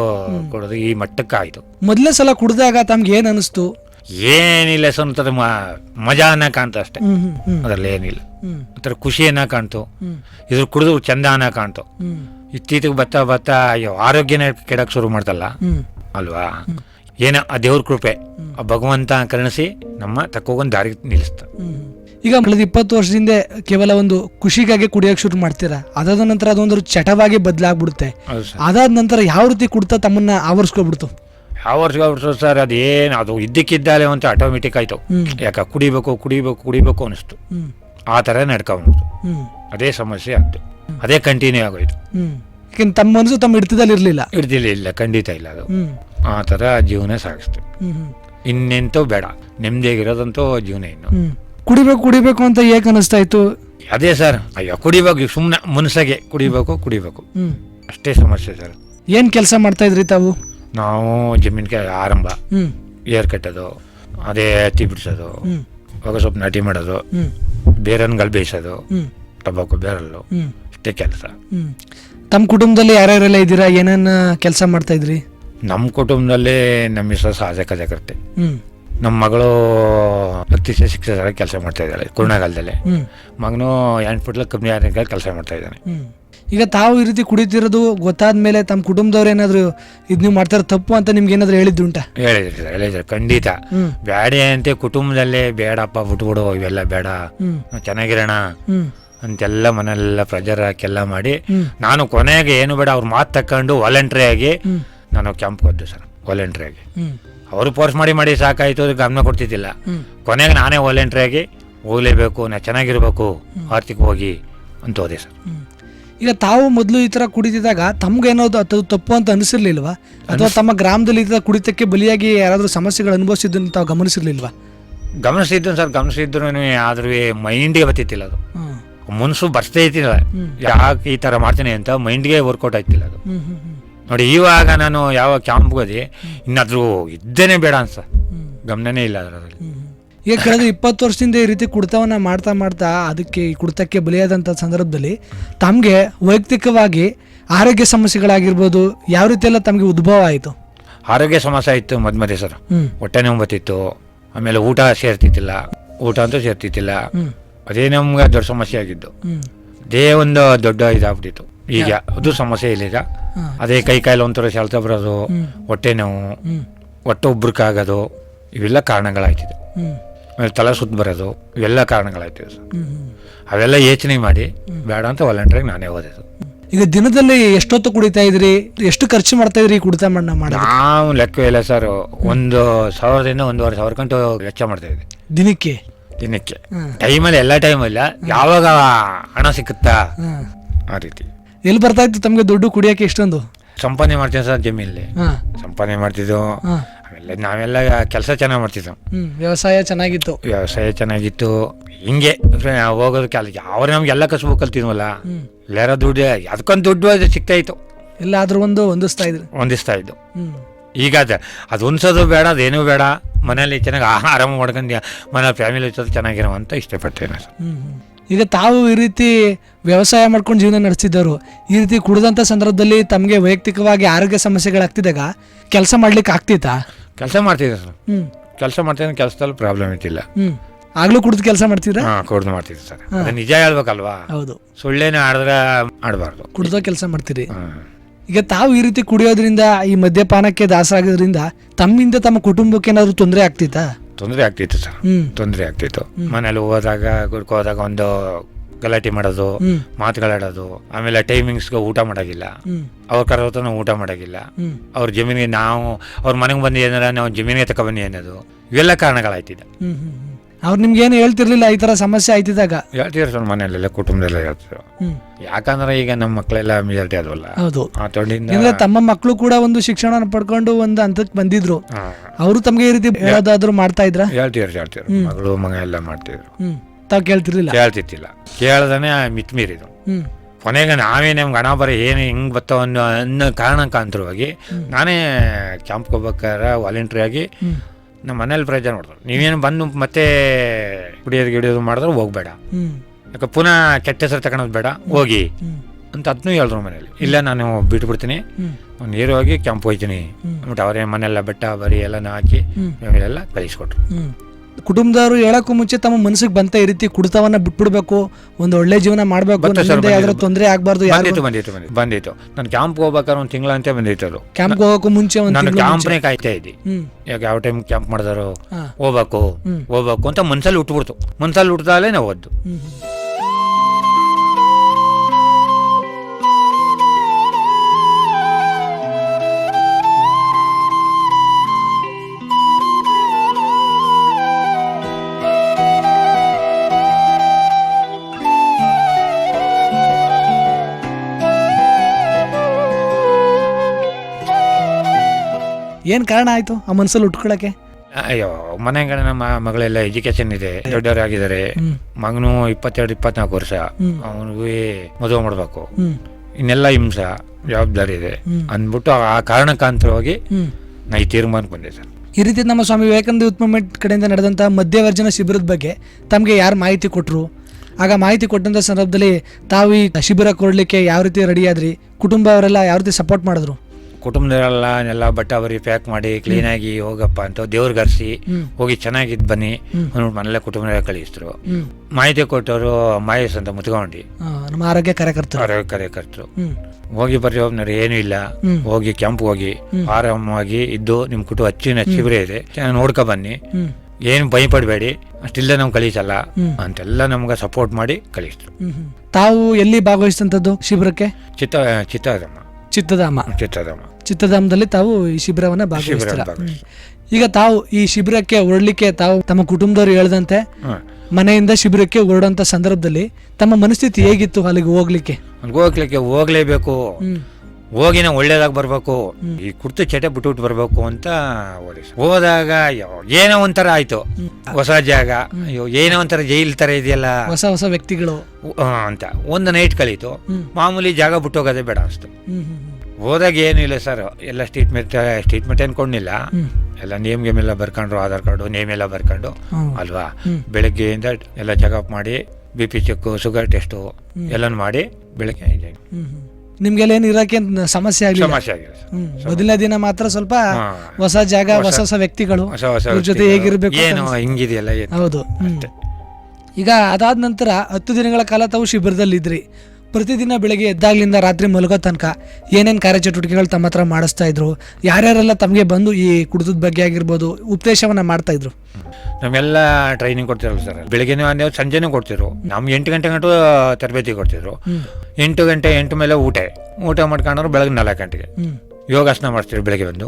ಕೊಡೋದು ಈ ಮಟ್ಟಕ್ಕಾಯ್ತು. ಮೊದಲನೇ ಸಲ ಕುಡಿದಾಗ ತಮ್ಗೆ ಏನ್ ಅನಿಸ್ತು? ಏನಿಲ್ಲ ಸ್ವಂತದ ಮಜಾನ ಕಾಣ್ತು ಅಷ್ಟೇ. ಅದರಲ್ಲಿ ಏನಿಲ್ಲ. ಒಂಥರ ಖುಷಿಯನ್ನ ಕಾಣ್ತು. ಇದ್ರ ಕುಡಿದು ಚಂದಾನ ಕಾಣ್ತು. ಇತ್ತೀಚೆಗೆ ಬತ್ತಾ ಬತ್ತಾ ಅಯ್ಯೋ ಆರೋಗ್ಯನ ಕೆಡಕ್ ಶುರು ಮಾಡ್ತಲ್ಲ. ಅಲ್ವಾ? ಏನ ಆ ದೇವ್ರ ಕೃಪೆ. ಆ ಭಗವಂತ ಕರುಣಿಸಿ ನಮ್ಮ ತಕ್ಕೋಗೊಂದು ದಾರಿ ನಿಲ್ಲಿಸ್ತ. ಈಗ ಕಳೆದ ಇಪ್ಪತ್ತು ವರ್ಷದಿಂದ ಕೇವಲ ಒಂದು ಖುಷಿಗಾಗಿ ಕುಡಿಯೋಕೆ ಶುರು ಮಾಡ್ತೀರಾ? ಅದಾದ ನಂತರ ಅದೊಂದು ಚಟವಾಗಿ ಬದಲಾಗ್ಬಿಡುತ್ತೆ. ಅದಾದ ನಂತರ ಯಾವ ರೀತಿ ಕುಡ್ತಾ ತಮ್ಮನ್ನ ಆವರಿಸ್ಕೊಬಿಡ್ತು? ಯಾವ ವರ್ಷ ವರ್ಷ ಸರ್ ಅದೇನು ಅದು ಇದ್ದಕ್ಕಿದ್ದಾಲೆ ಅಂತ ಆಟೋಮೆಟಿಕ್ ಆಯ್ತು. ಯಾಕೆ ಕುಡಿಬೇಕು ಕುಡಿಬೇಕು ಕುಡಿಬೇಕು ಅನಿಸ್ತು. ಆ ಥರ ನಡ್ಕೊಂಡ್ಬಿಡ್ತು. ಅದೇ ಸಮಸ್ಯೆ ಆಯ್ತು ಅದೇ ಕಂಟಿನ್ಯೂ ಆಗೋಯ್ತು. ಯಾಕೆಂದ್ರೆ ತಮ್ಮ ಮನಸ್ಸು ತಮ್ಮ ಹಿಡಿತದಲ್ಲಿ ಇರ್ಲಿಲ್ಲ. ಹಿಡ್ದಿಲ್ಲ ಇಲ್ಲ ಖಂಡಿತ ಇಲ್ಲ ಅದು. ಆ ಥರ ಜೀವನ ಸಾಗಿಸ್ತು. ಇನ್ನೆಂತೂ ಬೇಡ. ನೆಮ್ಮದಿಯಾಗಿರೋದಂತೂ ಜೀವನ ಇನ್ನು. ಕುಡಿಬೇಕು ಕುಡಿಬೇಕು ಅಂತ ಏಕೆ ಅನಿಸ್ತಾ ಇತ್ತು? ಅದೇ ಸರ್. ಅಯ್ಯೋ ಕುಡಿಬೇಕು ಸುಮ್ಮನೆ ಮನಸ್ಸಾಗೆ ಕುಡಿಬೇಕು ಕುಡಿಬೇಕು. ಅಷ್ಟೇ ಸಮಸ್ಯೆ ಸರ್. ಏನು ಕೆಲಸ ಮಾಡ್ತಾ ಇದ್ರಿ ತಾವು? ನಾವು ಜಮೀನಿಗೆ ಆರಂಭ. ಏರ್ ಕಟ್ಟೋದು ಅದೇ ಹತ್ತಿ ಬಿಡಿಸೋದು ಅವಾಗ ಸ್ವಲ್ಪ ನಾಟಿ ಮಾಡೋದು ಹ್ಮ್. ಗಲ್ ಬೇಯಿಸೋದು ಟಬಾಕು ಬೇರಲ್ಲು ಇಷ್ಟೇ ಕೆಲಸ. ತಮ್ಮ ಕುಟುಂಬದಲ್ಲಿ ಯಾರ್ಯಾರೆಲ್ಲ ಇದ್ದೀರಾ? ಏನೇನ ಕೆಲಸ ಮಾಡ್ತಾ ಇದ್ರಿ? ನಮ್ಮ ಕುಟುಂಬದಲ್ಲಿ ನಮ್ಮ ಹೆಸರು ಸಹಜ ಕಜಕರ್ತೆ. ನಮ್ಮ ಮಗಳು ಭಕ್ತಿ ಶಿಕ್ಷಕರ ಕೆಲಸ ಮಾಡ್ತಾ ಇದ್ದಾಳೆ ಕುರುಣಗಾಲದಲ್ಲಿ ಎಂಟು ಮಗನು ಕಮ್ಮಿ ಕಂಪ್ನಿ ಕೆಲಸ ಮಾಡ್ತಾ ಇದ್ದಾನೆ. ಈಗ ತಾವು ಈ ರೀತಿ ಕುಡಿತಿರೋದು ಗೊತ್ತಾದ ಮೇಲೆ ತಮ್ಮ ಕುಟುಂಬದವ್ರು ಏನಾದ್ರು ಇದು ನೀವು ಮಾಡ್ತಾರೆ ತಪ್ಪು ಅಂತ ನಿಮ್ಗೆ ಏನಾದ್ರು ಹೇಳಿದ್ದುಂಟಾ ಹೇಳಿದ್ರು ಹೇಳಿದ್ರು. ಖಂಡಿತ. ಬೇಡ ಬ್ಯಾಡ ಅಂತೆ ಕುಟುಂಬದಲ್ಲೇ ಬೇಡಪ್ಪ ಬಿಟ್ಬಿಡು ಇವೆಲ್ಲ ಬೇಡ. ಚೆನ್ನಾಗಿರೋಣ ಅಂತೆಲ್ಲ ಮನೆಲ್ಲ ಪ್ರೆಜರ್ ಹಾಕೆಲ್ಲ ಮಾಡಿ ನಾನು ಕೊನೆಗೆ ಏನು ಬೇಡ ಅವ್ರ ಮಾತು ತಕೊಂಡು ವಾಲಂಟ್ರಿ ಆಗಿ ನಾನು ಕ್ಯಾಂಪ್ ಹೋದ್ದು ಸರ್ ವಾಲಂಟ್ರಿ ಆಗಿ. ಅವರು ಫೋರ್ಸ್ ಮಾಡಿ ಮಾಡಿ ಸಾಕಾಯ್ತು ಅದು ಗಮನ ಕೊಡ್ತಿದ್ದಿಲ್ಲ. ಕೊನೆಗೆ ನಾನೇ ವಾಲಂಟ್ರಿ ಆಗಿ ಹೋಗ್ಲೇಬೇಕು ನಾ ಚೆನ್ನಾಗಿರ್ಬೇಕು ಆರ್ಥಿಕವಾಗಿ ಅಂತ ಹೋದೆ ಸರ್. ಈಗ ತಾವು ಮೊದಲು ಈ ತರ ಕುಡಿತಿದ್ದಾಗ ತಮ್ಗೇನೋದು ಅದು ತಪ್ಪು ಅಂತ ಅನಿಸಿರ್ಲಿಲ್ವಾ? ಅಥವಾ ತಮ್ಮ ಗ್ರಾಮದಲ್ಲಿ ಈ ಥರ ಕುಡಿತಕ್ಕೆ ಬಲಿಯಾಗಿ ಯಾರಾದರೂ ಸಮಸ್ಯೆಗಳು ಅನುಭವಿಸಿದ್ದನ್ನು ತಾವು ಗಮನಿಸಿರ್ಲಿಲ್ವಾ? ಗಮನಿಸಿದ್ದು ಸರ್ ಗಮನಿಸಿದ್ರು ಆದ್ರೂ ಮೈಂಡ್ಗೆ ಬರ್ತಿತ್ತಿಲ್ಲ ಅದು. ಮುನ್ಸು ಬರ್ತಾ ಇತ್ತಿಲ್ಲ. ಯಾಕೆ ಈ ಥರ ಮಾಡ್ತೀನಿ ಅಂತ ಮೈಂಡ್ಗೆ ವರ್ಕೌಟ್ ಆಯ್ತಿಲ್ಲ ಅದು. ನೋಡಿ ಇವಾಗ ನಾನು ಯಾವ ಕ್ಯಾಂಪ್ ಹೋದಿ ಇನ್ನಾದ್ರೂ ಇದ್ದೇನೆ ಬೇಡ ಅನ್ಸ. ಗಮನನೇ ಇಲ್ಲ ಅದರಲ್ಲಿ. ಈಗ ಕಳೆದ ಇಪ್ಪತ್ತು ವರ್ಷದಿಂದ ಈ ರೀತಿ ಕುಡಿತವನ್ನ ಮಾಡ್ತಾ ಮಾಡ್ತಾ ಅದಕ್ಕೆ ಈ ಕುಡಿತಕ್ಕೆ ಬಲಿಯಾದಂಥ ಸಂದರ್ಭದಲ್ಲಿ ತಮಗೆ ವೈಯಕ್ತಿಕವಾಗಿ ಆರೋಗ್ಯ ಸಮಸ್ಯೆಗಳಾಗಿರ್ಬೋದು ಯಾವ ರೀತಿ ಎಲ್ಲ ತಮಗೆ ಉದ್ಭವ ಆಯಿತು? ಆರೋಗ್ಯ ಸಮಸ್ಯೆ ಇತ್ತು ಮಧ್ಯ ಸರ್. ಹೊಟ್ಟೆ ನೋವು ಬರ್ತಿತ್ತು ಆಮೇಲೆ ಊಟ ಸೇರ್ತಿತ್ತಿಲ್ಲ ಊಟ ಅಂತೂ ಸೇರ್ತಿತ್ತಿಲ್ಲ. ಅದೇ ನಮ್ಗೆ ದೊಡ್ಡ ಸಮಸ್ಯೆ ಆಗಿದ್ದು. ಅದೇ ಒಂದು ದೊಡ್ಡ ಇದಾಗ್ಬಿಟ್ಟಿತ್ತು. ಈಗ ಅದು ಸಮಸ್ಯೆ ಇಲ್ಲ ಈಗ. ಅದೇ ಕೈ ಕಾಯಿಲೆ ಒಂಥರ ಸೆಳ್ತ ಬರೋದು. ಹೊಟ್ಟೆ ನೋವು ಒಟ್ಟು ಹೊಟ್ಟೆ ಉಬ್ರಕ್ಕಾಗೋದು ಇವೆಲ್ಲ ಕಾರಣಗಳಾಯ್ತಿದೆ. ಆಮೇಲೆ ತಲೆ ಸುತ್ತ ಬರೋದು ಇವೆಲ್ಲ ಕಾರಣಗಳಾಯ್ತು ಸರ್. ಅವೆಲ್ಲ ಯೋಚನೆ ಮಾಡಿ ಬೇಡ ಅಂತ ವಾಲಂಟ್ರಿಗೆ ನಾನೇ ಓದಿದ್ದು ಈಗ ದಿನದಲ್ಲಿ ಎಷ್ಟೊತ್ತು ಕುಡಿತಾ ಇದ್ರಿ? ಎಷ್ಟು ಖರ್ಚು ಮಾಡ್ತಾ ಇದ್ರಿ ಕುಡಿತ ಮಣ್ಣ ಮಾಡಿ ನಾವು ಲೆಕ್ಕ ಇಲ್ಲ ಸರ್ ಒಂದು ಸಾವಿರದಿಂದ ಒಂದೂವರೆ ಸಾವಿರ ಗಂಟೆ ವೆಚ್ಚ ಮಾಡ್ತಾ ಇದ್ವಿ. ದಿನಕ್ಕೆ? ದಿನಕ್ಕೆ. ಟೈಮಲ್ಲಿ ಎಲ್ಲ ಟೈಮ್ ಇಲ್ಲ. ಯಾವಾಗ ಹಣ ಸಿಕ್ಕುತ್ತಾ? ಆ ರೀತಿ. ಎಲ್ಲಿ ಬರ್ತಾ ಇತ್ತು ತಮಗೆ ದುಡ್ಡು ಕುಡಿಯಕ್ಕೆ ಎಷ್ಟೊಂದು? ಸಂಪಾದನೆ ಮಾಡ್ತೀನಿ ಸರ್ ಜಮೀನಲ್ಲಿ. ಸಂಪಾದನೆ ಮಾಡ್ತಿದ್ದೋ ನಾವೆಲ್ಲ ಕೆಲಸ ಚೆನ್ನಾಗಿ ಮಾಡ್ತಿದ್ದೆವು. ಹ್ಮ್ ವ್ಯವಸಾಯ ಚೆನ್ನಾಗಿತ್ತು. ವ್ಯವಸಾಯ ಚೆನ್ನಾಗಿತ್ತು. ಹಿಂಗೆ ಹೋಗೋದು ಕೆಲ ಅವ್ರು ನಮ್ಗೆಲ್ಲ ಕಸಬು ಕಲ್ತಿದ್ವಲ್ಲ ಎಲ್ಲಾರ ದುಡ್ಡು ಅದಕ್ಕೊಂದು ದುಡ್ಡು ಅದು ಸಿಗ್ತಾ ಇತ್ತು ಎಲ್ಲಾದ್ರೂ ಒಂದು ಹೊಂದಿಸ್ತಾ ಇದ್ರು. ಹೊಂದಿಸ್ತಾ ಇದ್ದು ಹ್ಮ್. ಈಗ ಅದು ಅದು ಹೊಂದ್ಸೋದು ಬೇಡ ಅದೇನೂ ಬೇಡ. ಮನೇಲಿ ಚೆನ್ನಾಗಿ ಆಹಾರ ಮಾಡ್ಕೊಂಡು ಮನೆ ಫ್ಯಾಮಿಲಿ ಜೊತೆ ಚೆನ್ನಾಗಿರೋ ಅಂತ ಇಷ್ಟಪಡ್ತೇನೆ ಸರ್ ಹ್ಮ್ ಹ್ಮ್. ಈಗ ತಾವು ಈ ರೀತಿ ವ್ಯವಸಾಯ ಮಾಡ್ಕೊಂಡು ಜೀವನ ನಡೆಸಿದ್ದರು ಈ ರೀತಿ ಕುಡಿದಂಥ ಸಂದರ್ಭದಲ್ಲಿ ತಮಗೆ ವೈಯಕ್ತಿಕವಾಗಿ ಆರೋಗ್ಯ ಸಮಸ್ಯೆಗಳಾಗ್ತಿದ್ದಾಗ ಕೆಲಸ ಮಾಡ್ಲಿಕ್ಕೆ ಆಗ್ತಿತ್ತಾ ಕೆಲಸ ಮಾಡ್ತಿದ್ದೆ ಸರ್. ಹ್ಮ್. ಕೆಲಸ ಮಾಡ್ತಿದ್ದೆ ಕೆಲಸದಲ್ಲಿ ಪ್ರಾಬ್ಲಮ್ ಇದ್ದಿಲ್ಲ ಹ್ಮ್. ಆಗ್ಲೂ ಕುಡಿದು ಕೆಲಸ ಮಾಡ್ತಿದ್ರಾ? ಹಾಂ ಮಾಡ್ತಿದ್ರಿ ಮಾಡ್ತಿದ್ದೆ ಸರ್. ಅದು ನಿಜ ಹೇಳ್ಬೇಕಲ್ವಾ? ಹೌದು. ಸುಳ್ಳೇನೆ ಆಡಿದ್ರೆ ಆಡಬಾರ್ದು. ಕುಡ್ದೋ ಕೆಲಸ ಮಾಡ್ತೀರಿ. ಹಾಂ. ಈಗ ತಾವು ಈ ರೀತಿ ಕುಡಿಯೋದ್ರಿಂದ ಈ ಮದ್ಯಪಾನಕ್ಕೆ ದಾಸರಾಗೋದ್ರಿಂದ ತಮ್ಮಿಂದ ತಮ್ಮ ಕುಟುಂಬಕ್ಕೆ ಏನಾದ್ರು ತೊಂದರೆ ಆಗ್ತಿತ್ತ? ತೊಂದರೆ ಆಗ್ತಿತ್ತು ಸರ್. ಹ್ಮ್. ತೊಂದರೆ ಆಗ್ತಿತ್ತು. ಮನೇಲಿ ಹೋದಾಗ ಗುಡ್ಕೋದಾಗ ಒಂದು ಗಲಾಟೆ ಮಾಡೋದು ಮಾತುಗಳಾಡೋದು ಆಮೇಲೆ ಟೈಮಿಂಗ್ಸ್ಗೆ ಊಟ ಮಾಡೋಗಿಲ್ಲ ಅವ್ರ ನಾವು ಊಟ ಮಾಡೋಗಿಲ್ಲ ಅವ್ರ ಜಮೀನಿಗೆ ನಾವು ಅವ್ರ ಮನೆಗೆ ಬಂದು ಏನಾರ ನಾವು ಜಮೀನಿಗೆ ತಗೊಬನ್ನಿ ಅನ್ನೋದು ಇವೆಲ್ಲ ಕಾರಣಗಳಾಯ್ತಿದೆ. ಅವ್ರು ನಿಮ್ಗೆ ಏನು ಹೇಳ್ತಿರ್ಲಿಲ್ಲ ಈ ತರ ಸಮಸ್ಯೆ ಆಯ್ತಿದಾಗ ಹೇಳ್ತೀರ ಸರ್ ಮನೆಯಲ್ಲೆಲ್ಲ ಕುಟುಂಬದಲ್ಲ ಹೇಳ್ತಾರೆ ಹ್ಮ್. ಯಾಕಂದ್ರೆ ಈಗ ನಮ್ಮ ಮಕ್ಕಳೆಲ್ಲ ಮೆಜಾರಿಟಿ ಆದವಲ್ಲ. ಹೌದು. ಅಂದ್ರೆ ತಮ್ಮ ಮಕ್ಕಳು ಕೂಡ ಒಂದು ಶಿಕ್ಷಣ ಪಡ್ಕೊಂಡು ಒಂದು ಹಂತಕ್ಕೆ ಬಂದಿದ್ರು. ಅವರು ತಮ್ಗೆ ಈ ರೀತಿ ಹೇಳೋದಾದ್ರು ಮಾಡ್ತಾ ಇದ್ರ? ಹೇಳ್ತೀರ ಹೇಳ್ತೀರ ಮಗಳು ಮಗ ಎಲ್ಲ ಮಾಡ್ತಿದ್ರು. ತಾವ್ ಕೇಳ್ತಿರ್ಲಿಲ್ಲ. ಕೇಳ್ತಿತ್ತಿಲ್ಲ ಮಿತ್ ಮಿತ್ಮೀರಿದು. ಹ್ಮ್. ಕೊನೆಗೆ ನಾವೇ ನಮ್ಗೆ ಹಣ ಬರ ಏನು ಹಿಂಗೆ ಬರ್ತಾವ ಅನ್ನೋ ಅನ್ನೋ ಹೋಗಿ ನಾನೇ ಕ್ಯಾಂಪ್ಗೆ ಹೋಗ್ಬೇಕಾದ್ರೆ ವಾಲಂಟ್ರಿ ಆಗಿ ನಮ್ಮ ಮನೇಲಿ ಪ್ರಯೋಜನ ಮಾಡಿದ್ರು ನೀವೇನು ಬಂದು ಮತ್ತೆ ಕುಡಿಯೋದು ಗಿಡಿಯೋದು ಮಾಡಿದ್ರೆ ಹೋಗ್ಬೇಡ. ಯಾಕೆ ಪುನಃ ಕೆಟ್ಟ ಹೆಸರು ತಗೊಳೋದು ಬೇಡ ಹೋಗಿ. ಅಂತ ಅದನ್ನೂ ಹೇಳಿದ್ರು ಮನೇಲಿ. ಇಲ್ಲ ನಾನು ಬಿಟ್ಬಿಡ್ತೀನಿ. ನೀರು ಹೋಗಿ ಕ್ಯಾಂಪ್ ಹೋಗ್ತೀನಿ. ಅಂದ್ಬಿಟ್ಟು ಅವರೇ ಮನೆಲ್ಲ ಬೆಟ್ಟ ಬರಿ ಎಲ್ಲನ ಹಾಕಿ ಎಲ್ಲ ಕಳಿಸ್ಕೊಟ್ರು. ಕುಟುಂಬದವರು ಹೇಳಕ್ಕೂ ಮುಂಚೆ ತಮ್ಮ ಮನಸ್ಸಿಗೆ ಬಂತ ಈ ರೀತಿ ಕುಡಿತವನ್ನ ಬಿಟ್ಬಿಡ್ಬೇಕು ಒಂದು ಒಳ್ಳೆ ಜೀವನ ಮಾಡ್ಬೇಕು. ತೊಂದರೆ ಆಗ್ಬಾರ್ದು ಬಂದಿತ್ತು ಬಂದಿತ್ತು ನಾನು ಕ್ಯಾಂಪ್ ಹೋಗ್ಬೇಕಾದ್ರೆ ಒಂದು ತಿಂಗಳ ಅಂತ ಬಂದಿತ್ತು ಅದು. ಕ್ಯಾಂಪ್ ಹೋಗಕ್ಕೂ ಮುಂಚೆ ನಾನು. ಕ್ಯಾಂಪ್ನೇ ಕಾಯ್ತಾ ಇದ್ದಿ. ಈಗ ಯಾವ ಟೈಮ್ ಕ್ಯಾಂಪ್ ಮಾಡಿದಾರೋ. ಹೋಗ್ಬೇಕು ಹೋಗ್ಬೇಕು ಅಂತ ಮನ್ಸಲ್ಲಿ ಹುಟ್ಬಿಡ್ತು. ಮನ್ಸಲ್ಲಿ ಹುಟ್ಟಿದಾಗಲೇ ನಾವು ಓದ್ದು ಏನ್ ಕಾರಣ ಆಯ್ತು ಆ ಮನ್ಸಲ್ಲಿ ಉಟ್ಕೊಳಕ್ಕೆ? ಅಯ್ಯೋ ಮನೆ ಕಡೆ ನಮ್ಮ ಮಗಳೆಲ್ಲ ಎಜುಕೇಶನ್ ಇದೆ ದೊಡ್ಡವರಾಗಿದ್ದಾರೆ ಆಗಿದ್ದಾರೆ. ಮಗನು ಇಪ್ಪತ್ತೆರಡು ಇಪ್ಪತ್ನಾಲ್ಕು ವರ್ಷ. ಅವನಿಗೆ ಮದುವೆ ಮಾಡ್ಬೇಕು. ಇನ್ನೆಲ್ಲ ಹಿಂಸ ಜವಾಬ್ದಾರಿ ಇದೆ. ಅಂದ್ಬಿಟ್ಟು ಆ ಕಾರಣಕ್ಕಾಂತರವಾಗಿ ನಾ ಈ ತೀರ್ಮಾನಕ್ಕೆ ಬಂದೆ ಸರ್. ಈ ರೀತಿ ನಮ್ಮ ಸ್ವಾಮಿ ವಿವೇಕಾನಂದ ಯೂತ್ ಮೂವ್ಮೆಂಟ್ ಕಡೆಯಿಂದ ನಡೆದಂಥ ಮಧ್ಯವರ್ಜನ ಶಿಬಿರದ ಬಗ್ಗೆ ತಮಗೆ ಯಾರು ಮಾಹಿತಿ ಕೊಟ್ಟರು ಆಗ ಮಾಹಿತಿ ಕೊಟ್ಟಂಥ ಸಂದರ್ಭದಲ್ಲಿ ತಾವು ಈ ಶಿಬಿರ ಕೊಡಲಿಕ್ಕೆ ಯಾವ ರೀತಿ ರೆಡಿ ಆದ್ರಿ? ಕುಟುಂಬ ಅವರೆಲ್ಲ ಯಾವ ರೀತಿ ಸಪೋರ್ಟ್ ಮಾಡಿದ್ರು? ಕುಟುಂಬದವರೆಲ್ಲ ಎಲ್ಲ ಬಟ್ಟೆ ಬರಿ ಪ್ಯಾಕ್ ಮಾಡಿ ಕ್ಲೀನಾಗಿ ಹೋಗಪ್ಪ ಅಂತ ದೇವ್ರಿಗೆ ಹರಿಸಿ ಹ್ಮ್. ಹೋಗಿ ಚೆನ್ನಾಗಿದ್ದು ಬನ್ನಿ. ಅಂದ್ಬಿಟ್ಟು ಮನೆಯಲ್ಲ ಕುಟುಂಬದವರೆಲ್ಲ ಕಳಿಸಿದ್ರು. ಮಾಹಿತಿ ಕೊಟ್ಟವರು ಮಾಯಸ್ ಅಂತ ಮುತ್ಕೊಂಡು ನಮ್ಮ ಆರೋಗ್ಯ ಕಾರ್ಯಕರ್ತರು. ಆರೋಗ್ಯ ಕಾರ್ಯಕರ್ತರು. ಹೋಗಿ ಬರ್ರಿ ಒಬ್ಬನವ್ರು ಏನೂ ಇಲ್ಲ. ಹೋಗಿ ಕ್ಯಾಂಪ್ ಹೋಗಿ ಆರಾಮವಾಗಿ ಇದ್ದು ನಿಮ್ಮ ಕುಟುಂಬ ಹಚ್ಚಿನ ಶಿಬಿರ ಇದೆ. ಚೆನ್ನಾಗಿ ನೋಡ್ಕೊ ಬನ್ನಿ. ಏನು ಭಯ ಪಡಬೇಡಿ. ಅಷ್ಟಿಲ್ಲ ನಮ್ಗೆ ಕಳಿಸಲ್ಲ. ಅಂತೆಲ್ಲ ನಮ್ಗೆ ಸಪೋರ್ಟ್ ಮಾಡಿ ಕಳಿಸಿದ್ರು. ತಾವು ಎಲ್ಲಿ ಭಾಗವಹಿಸಿದಂಥದ್ದು ಶಿಬಿರಕ್ಕೆ? ಚಿತ್ತ ಚಿತ್ತದಮ್ಮ ಚಿತ್ತಧಾಮ. ಚಿತ್ತಧಾಮ. ಚಿತ್ತಧಾಮದಲ್ಲಿ ತಾವು ಈ ಶಿಬಿರವನ್ನ ಶಿಬಿರ ಭಾಗವಹಿಸ್ತೀರಾ? ಈಗ ತಾವು ಈ ಶಿಬಿರಕ್ಕೆ ಹೊರಡ್ಲಿಕ್ಕೆ ತಾವು ತಮ್ಮ ಕುಟುಂಬದವರು ಹೇಳ್ದಂತೆ ಮನೆಯಿಂದ ಶಿಬಿರಕ್ಕೆ ಹೊರಡೋಂಥ ಸಂದರ್ಭದಲ್ಲಿ ತಮ್ಮ ಮನಸ್ಥಿತಿ ಹೇಗಿತ್ತು ಅಲ್ಲಿಗೆ ಹೋಗ್ಲಿಕ್ಕೆ? ಹೋಗ್ಲಿಕ್ಕೆ ಹೋಗ್ಲೇಬೇಕು. ಹ್ಮ್ ಹೋಗಿನ ಒಳ್ಳೇದಾಗಿ ಬರಬೇಕು ಈ ಕುರ್ತು ಚಟೆ ಬಿಟ್ಬಿಟ್ಟು ಬರಬೇಕು ಅಂತ ಹೋದೆ ಸರ್. ಹೋದಾಗ ಅಯ್ಯೋ, ಏನೋ ಒಂಥರ ಆಯ್ತು. ಹೊಸ ಜಾಗ. ಅಯ್ಯೋ ಏನೋ ಒಂಥರ ಜೈಲ್ ತರ ಇದೆಯಲ್ಲ. ಹೊಸ ಹೊಸ ವ್ಯಕ್ತಿಗಳು. ಆ, ಅಂತ. ಒಂದು ನೈಟ್ ಕಳೀತು. ಹ್ಮ್. ಮಾಮೂಲಿ ಜಾಗ ಬಿಟ್ಟೋಗೋದೇ ಬೇಡ ಅನಿಸ್ತು ಹ್ಮ್ ಹ್ಮ್ ಹೋದಾಗ ಏನೂ ಇಲ್ಲ ಸರ್. ಎಲ್ಲ ಸ್ಟೇಟ್ಮೆಂಟ್ ಸ್ಟೇಟ್ಮೆಂಟ್ ಅನ್ಕೊಂಡಿಲ್ಲ ಹ್ಮ್. ಎಲ್ಲ ನೇಮ್ ಗೇಮ್ ಎಲ್ಲ ಬರ್ಕೊಂಡ್ರು ಆಧಾರ್ ಕಾರ್ಡು ನೇಮ್ ಎಲ್ಲ ಬರ್ಕೊಂಡು ಹ್ಮ್. ಅಲ್ವಾ? ಹ್ಮ್. ಬೆಳಗ್ಗೆಯಿಂದ ಎಲ್ಲ ಚೆಕಪ್ ಮಾಡಿ B P check sugar test ಎಲ್ಲನೂ ಮಾಡಿ ಬೆಳಗ್ಗೆ ಇದೆ. ಹ್ಮ್ ಹ್ಮ್. ನಿಮ್ಗೆಲ್ಲ ಏನು ಇರಕ್ಕೆ ಸಮಸ್ಯೆ ಆಗಲಿಲ್ಲ ಸಮಸ್ಯೆ ಆಗಿದೆ ಸರ್ ಹ್ಮ್ ಮೊದಲನೇ ದಿನ ಮಾತ್ರ ಸ್ವಲ್ಪ ಹಾ. ಹೊಸ ಜಾಗ ಹೊಸ ಹೊಸ ವ್ಯಕ್ತಿಗಳು ಹೊಸ ಹೊಸ ಇವ್ರ ಜೊತೆ ವ್ಯಕ್ತಿಗಳು. ಹೇಗಿರ್ಬೇಕು ಅಂತ ಏನು ಅನ್ಸುತ್ತೆ. ಹಿಂಗಿದೆಯಲ್ಲ ಏನು ಹೌದು ಹ್ಮ್. ಅಷ್ಟೇ. ಈಗ ಅದಾದ ನಂತರ ಹತ್ತು ದಿನಗಳ ಕಾಲ ತಾವು ಶಿಬಿರದಲ್ಲಿದ್ರಿ ಪ್ರತಿದಿನ ಬೆಳಗ್ಗೆ ಎದ್ದಾಗ್ಲಿಂದ ರಾತ್ರಿ ಮಲಗೋ ತನಕ ಏನೇನು ಕಾರ್ಯಚಟುವಟಿಕೆಗಳು ತಮ್ಮ ಹತ್ರ ಮಾಡಿಸ್ತಾ ಇದ್ರು ಯಾರ್ಯಾರೆಲ್ಲ ತಮಗೆ ಬಂದು ಈ ಕುಡಿತದ ಬಗ್ಗೆ ಆಗಿರ್ಬೋದು ಉಪದೇಶವನ್ನ ಮಾಡ್ತಾ ಇದ್ರು ನಮ್ಗೆಲ್ಲ ಟ್ರೈನಿಂಗ್ ಕೊಡ್ತಿರಲ್ಲ ಸರ್ ಬೆಳಿಗ್ಗೆನೂ ಅಂದ್ರೆ ಸಂಜೆನೂ ಕೊಡ್ತಿದ್ರು. ನಮ್ಗೆ ಎಂಟು ಗಂಟೆ ಗಂಟು ತರಬೇತಿ ಕೊಡ್ತಿದ್ರು. ಎಂಟು ಗಂಟೆ ಎಂಟು ಮೇಲೆ ಊಟ. ಊಟ ಮಾಡ್ಕೊಂಡ್ರು ಬೆಳಗ್ಗೆ ನಾಲ್ಕು ಗಂಟೆಗೆ. ಯೋಗಾಸನ ಮಾಡ್ತಿದ್ರು ಬೆಳಗ್ಗೆ ಬಂದು.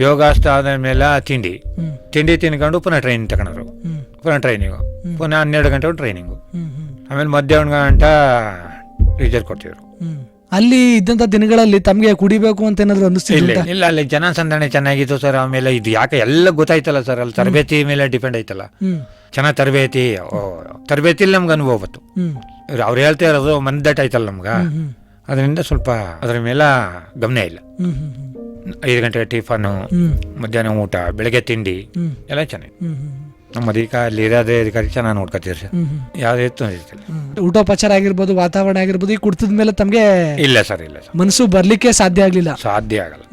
ಯೋಗಾಸನ ಆದ ಮೇಲೆ ತಿಂಡಿ. ತಿಂಡಿ ತಿನ್ಕೊಂಡು ಪುನಃ ಟ್ರೈನಿಂಗ್ ತಗೊಂಡ್ರು ಪುನಃ ಟ್ರೈನಿಂಗು ಪುನಃ ಹನ್ನೆರಡು ಗಂಟೆ ಟ್ರೈನಿಂಗು ಆಮೇಲೆ ಮಧ್ಯಾಹ್ನ ಗಂಟ ರಿಸಲ್ಟ್ ಕೊಡ್ತಿದ್ರು. ಅಲ್ಲಿ ಇದ್ದಂತ ದಿನಗಳಲ್ಲಿ ತಮಗೆ ಕುಡಿಬೇಕು ಅಂತ ಏನಾದ್ರು ಇಲ್ಲ ಅನ್ನಿಸ್ತಿಲ್ಲ ಇಲ್ಲ ಅಲ್ಲಿ ಜನಸಂದಣಿ ಚೆನ್ನಾಗಿತ್ತು ಸರ್ ಆಮೇಲೆ ಇದು ಯಾಕೆ ಎಲ್ಲ ಗೊತ್ತಾಯ್ತಲ್ಲ ಸರ್ ಅಲ್ಲಿ ತರಬೇತಿ ಮೇಲೆ ಡಿಪೆಂಡ್ ಆಯ್ತಲ್ಲ. ಹ್ಮ್. ಚೆನ್ನಾಗಿ ತರಬೇತಿ ಓ, ತರಬೇತಿಲಿ ನಮ್ಗೆ ಅನುಭವ ಬತ್ತು ಹ್ಮ್. ಅವ್ರು ಹೇಳ್ತಾ ಇರೋದು ಮಂದಟ್ ಆಯ್ತಲ್ಲ ನಮ್ಗೆ. ಅದರಿಂದ ಸ್ವಲ್ಪ ಅದ್ರ ಮೇಲೆ ಗಮನ ಇಲ್ಲ. ಹ್ಮ್ ಹ್ಮ್ ಹ್ಮ್. ಐದು ಗಂಟೆ ಟಿಫನು ಹ್ಮ್. ಮಧ್ಯಾಹ್ನ ಊಟ ಬೆಳಗ್ಗೆ ತಿಂಡಿ ಹ್ಮ್. ಎಲ್ಲ ಚೆನ್ನಾಗಿ ಹ್ಮ್ ಹ್ಮ್. ನಮ್ಮ ಅಧಿಕಾರಿ ಇರೋದೇ ಅಧಿಕಾರಿ ಚೆನ್ನಾಗಿ ನೋಡ್ಕೊತೀವಿ ಸರ್. ಯಾವುದೇ ತೊಂದರೆ ಊಟೋಪಚಾರ ಆಗಿರ್ಬೋದು ವಾತಾವರಣ ಆಗಿರ್ಬೋದು ಈ ಕುಡ್ತದ ಮೇಲೆ ತಮಗೆ ಇಲ್ಲ ಸರ್ ಇಲ್ಲ ಸರ್. ಮನಸ್ಸು ಬರ್ಲಿಕ್ಕೆ ಸಾಧ್ಯ ಆಗ್ಲಿಲ್ಲ. ಸಾಧ್ಯ ಆಗಲ್ಲ.